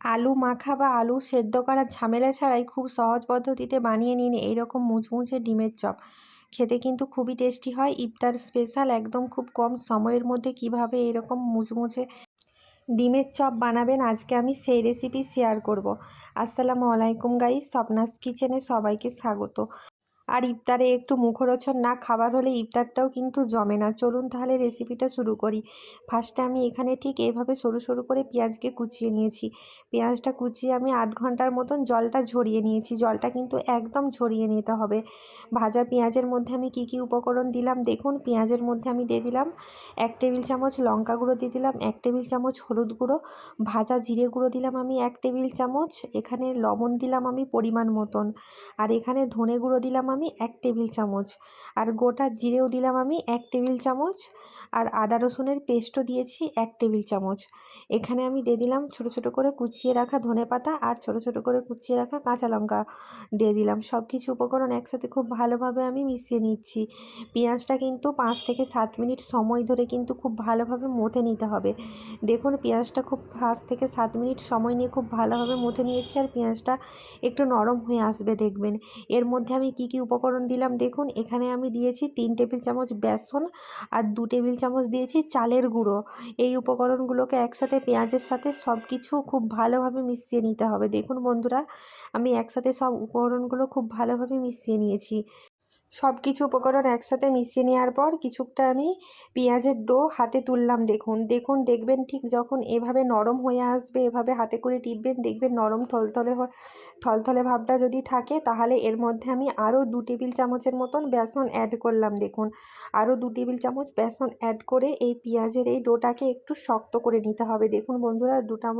আলু মাখা বা আলু সেদ্ধ করার ঝামেলা ছাড়াই খুব সহজ পদ্ধতিতে বানিয়ে নিন এইরকম মুচমুচে ডিমের চপ। খেতে কিন্তু খুবই টেস্টি হয়। ইফতার স্পেশাল একদম খুব কম সময়ের মধ্যে কীভাবে এরকম মুচমুচে ডিমের চপ বানাবেন আজকে আমি সেই রেসিপি শেয়ার করব। আসসালামু আলাইকুম গাইস স্বপ্নাস কিচেনে সবাইকে স্বাগত। আর ইফতারে একটু মুখরোচন না খাবার হলে ইফতারটাও কিন্তু জমে না। চলুন তাহলে রেসিপিটা শুরু করি। ফার্স্টে আমি এখানে ঠিক এইভাবে সরু সরু করে পেঁয়াজকে কুচিয়ে নিয়েছি। পেঁয়াজটা কুচিয়ে আমি আধ ঘণ্টার মতন জলটা ঝরিয়ে নিয়েছি। জলটা কিন্তু একদম ঝরিয়ে নিতে হবে। ভাজা পেঁয়াজের মধ্যে আমি কি কি উপকরণ দিলাম? দেখুন, পেঁয়াজের মধ্যে আমি দিয়ে দিলাম এক টেবিল চামচ লঙ্কা গুঁড়ো দিয়ে দিলাম, এক টেবিল চামচ হলুদ গুঁড়ো, ভাজা জিরে গুঁড়ো দিলাম আমি এক টেবিল চামচ, এখানে লবণ দিলাম আমি পরিমাণ মতন, আর এখানে ধনে গুঁড়ো দিলাম আমি এক টেবিল চামচ। আর গোটা জিরেও দিলাম আমি এক টেবিল চামচ। আর আদা রসুনের পেস্টও দিয়েছি এক টেবিল চামচ। এখানে আমি দিয়ে দিলাম ছোটো ছোটো করে কুচিয়ে রাখা ধনে পাতা আর ছোটো ছোটো করে কুচিয়ে রাখা কাঁচা লঙ্কা। দিয়ে দিলাম সব কিছু উপকরণ একসাথে খুব ভালোভাবে আমি মিশিয়ে নিচ্ছি। পেঁয়াজটা কিন্তু পাঁচ থেকে সাত মিনিট সময় ধরে কিন্তু খুব ভালোভাবে মথে নিতে হবে। দেখুন পেঁয়াজটা খুব পাঁচ থেকে সাত মিনিট সময় নিয়ে খুব ভালোভাবে মথে নিয়েছি আর পেঁয়াজটা একটু নরম হয়ে আসবে দেখবেন। এর মধ্যে আমি কি কি উপকরণ দিলাম। দেখুন, এখানে আমি দিয়েছি তিন টেবিল চামচ বেসন আর দু টেবিল চামচ দিয়েছি চালের গুঁড়ো। এই উপকরণগুলোকে একসাথে পেঁয়াজের সাথে সব কিছু খুব ভালোভাবে মিশিয়ে নিতে হবে। দেখুন বন্ধুরা, আমি একসাথে সব উপকরণগুলো খুব ভালোভাবে মিশিয়ে নিয়েছি। সব কিছু উপকরণ একসাথে মিশিয়ে নেওয়ার পর কিছুটা আমি পেঁয়াজের ডো হাতে তুললাম। দেখুন দেখুন, দেখবেন ঠিক যখন এভাবে নরম হয়ে আসবে, এভাবে হাতে করে টিপবেন, দেখবেন নরম থলথলে থলথলে ভাবটা যদি থাকে তাহলে এর মধ্যে আমি আরও দু টেবিল চামচের মতন বেসন অ্যাড করলাম। দেখুন, আরও দু টেবিল চামচ বেসন অ্যাড করে এই পেঁয়াজের এই ডোটাকে একটু শক্ত করে নিতে হবে। দেখুন বন্ধুরা দুটা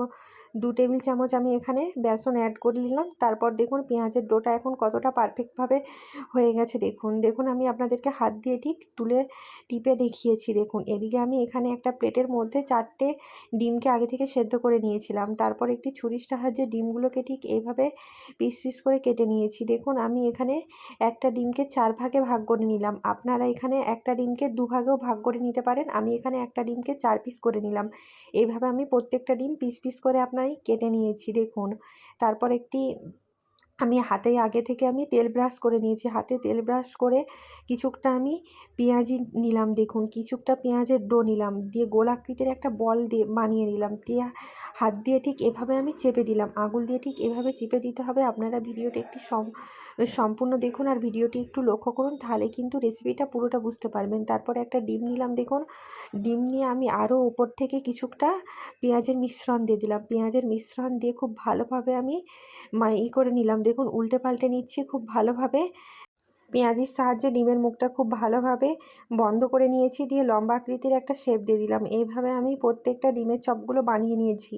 দু টেবিল চামচ আমি এখানে বেসন অ্যাড করে নিলাম। তারপর দেখুন পেঁয়াজের ডোটা এখন কতটা পারফেক্টভাবে হয়ে গেছে। দেখুন দেখুন দেখুন আমি আপনাদেরকে হাত দিয়ে ঠিক তুলে টিপে দেখিয়েছি। দেখুন, এদিকে আমি এখানে একটা প্লেটের মধ্যে চারটে ডিমকে আগে থেকে সেদ্ধ করে নিয়েছিলাম। তারপর একটি ছুরির সাহায্যে ডিমগুলোকে ঠিক এইভাবে পিস পিস করে কেটে নিয়েছি। দেখুন, আমি এখানে একটা ডিমকে চার ভাগে ভাগ করে নিলাম। আপনারা এখানে একটা ডিমকে দু ভাগেও ভাগ করে নিতে পারেন। আমি এখানে একটা ডিমকে চার পিস করে নিলাম। এইভাবে আমি প্রত্যেকটা ডিম পিস পিস করে আপনারই কেটে নিয়েছি। দেখুন, তারপর একটি আমি হাতে আগে থেকে আমি তেল ব্রাশ করে নিয়েছি। হাতে তেল ব্রাশ করে কিছুটা আমি পেঁয়াজি নিলাম, দেখুন। কিছুটা পেঁয়াজের ডো নিলাম, দিয়ে গোলাকৃতির একটা বল দিয়ে বানিয়ে নিলাম। দিয়ে হাত দিয়ে ঠিক এভাবে আমি চেপে দিলাম। আঙুল দিয়ে ঠিক এভাবে চেপে দিতে হবে। আপনারা ভিডিওটি একটি সম্পূর্ণ দেখুন আর ভিডিওটি একটু লক্ষ্য করুন, তাহলে কিন্তু রেসিপিটা পুরোটা বুঝতে পারবেন। তারপরে একটা ডিম নিলাম, দেখুন। ডিম নিয়ে আমি আরও ওপর থেকে কিছুটা পেঁয়াজের মিশ্রণ দিয়ে দিলাম। পেঁয়াজের মিশ্রণ দিয়ে খুব ভালোভাবে আমি ই করে নিলাম। দেখুন উল্টে পাল্টে নিচ্ছি, খুব ভালোভাবে পেঁয়াজির সাহায্যে ডিমের মুখটা খুব ভালোভাবে বন্ধ করে নিয়েছি, দিয়ে লম্বা আকৃতির একটা শেপ দিয়ে দিলাম। এইভাবে আমি প্রত্যেকটা ডিমের চপগুলো বানিয়ে নিয়েছি।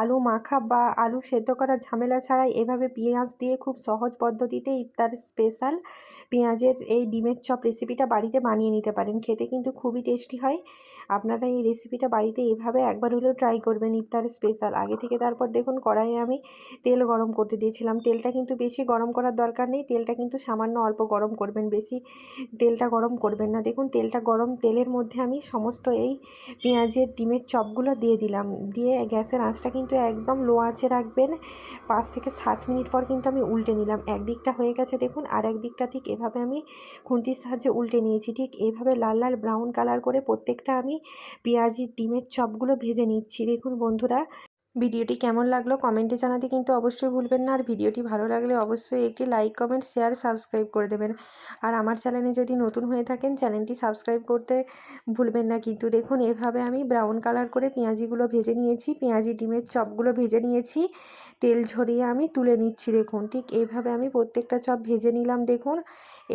আলু মাখা বা আলু সেদ্ধ করার ঝামেলা ছাড়াই এভাবে পেঁয়াজ দিয়ে খুব সহজ পদ্ধতিতে ইফতার স্পেশাল পেঁয়াজের এই ডিমের চপ রেসিপিটা বাড়িতে বানিয়ে নিতে পারেন। খেতে কিন্তু খুবই টেস্টি হয়। আপনারা এই রেসিপিটা বাড়িতে এভাবে একবার হলেও ট্রাই করবেন ইফতার স্পেশাল আগে থেকে তারপর দেখুন কড়াইয়ে আমি তেল গরম করতে দিয়েছিলাম। তেলটা কিন্তু বেশি গরম করার দরকার নেই। তেলটা কিন্তু সামান্য অল্প গরম গরম করবেন, বেশি তেলটা গরম করবেন না। দেখুন, তেলটা গরম, তেলের মধ্যে আমি সমস্ত এই পেঁয়াজের, ডিমের চপগুলো দিয়ে দিলাম। দিয়ে গ্যাসের আঁচটা কিন্তু একদম লো আঁচে রাখবেন। পাঁচ থেকে সাত মিনিট পর কিন্তু আমি উল্টে নিলাম। একদিকটা হয়ে গেছে, দেখুন, আর একদিকটা ঠিক এভাবে আমি খুন্তির সাহায্যে উল্টে নিয়েছি। ঠিক এভাবে লাল লাল ব্রাউন কালার করে প্রত্যেকটা আমি পেঁয়াজির ডিমের চপগুলো ভেজে নিচ্ছি। দেখুন, বন্ধুরা ভিডিওটি কেমন লাগল কমেন্টে জানাতে কিন্তু অবশ্যই ভুলবেন না। আর ভিডিওটি ভালো লাগলে অবশ্যই একটি লাইক, কমেন্ট, শেয়ার, সাবস্ক্রাইব করে দেবেন। আর আমার চ্যানেলে যদি নতুন হয়ে থাকেন, চ্যানেলটি সাবস্ক্রাইব করতে ভুলবেন না। কিন্তু দেখুন, এভাবে আমি ব্রাউন কালার করে পেঁয়াজিগুলো ভেজে নিয়েছি। পেঁয়াজি ডিমের চপগুলো ভেজে নিয়েছি। তেল ঝরিয়ে আমি তুলে নিচ্ছি, দেখুন। ঠিক এইভাবে আমি প্রত্যেকটা চপ ভেজে নিলাম, দেখুন।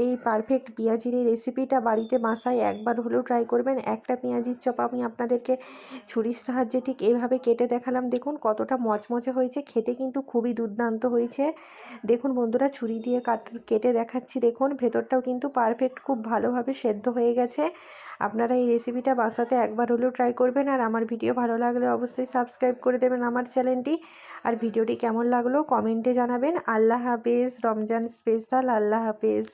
এই পারফেক্ট পেঁয়াজির এই রেসিপিটা বাড়িতে বাসায় একবার হলেও ট্রাই করবেন। একটা পেঁয়াজির চপ আমি আপনাদেরকে ছুরির সাহায্যে ঠিক এইভাবে কেটে দেখালাম, দেখুন। কতটা মচমচে হয়েছে, খেতে কিন্তু খুবই দুর্দান্ত হয়েছে। দেখুন বন্ধুরা, ছুরি দিয়ে কাট, কেটে দেখাচ্ছি। দেখুন, ভেতরটাও কিন্তু পারফেক্ট খুব ভালোভাবে সেদ্ধ হয়ে গেছে। আপনারা এই রেসিপিটা বাসাতে একবার হলেও ট্রাই করবেন আর আমার ভিডিও ভালো লাগলে অবশ্যই সাবস্ক্রাইব করে দেবেন আমার চ্যানেলটি আর ভিডিওটি কেমন লাগল কমেন্টে জানাবেন। আল্লাহ হাফেজ, রমজান স্পেশাল আল্লাহ হাফেজ।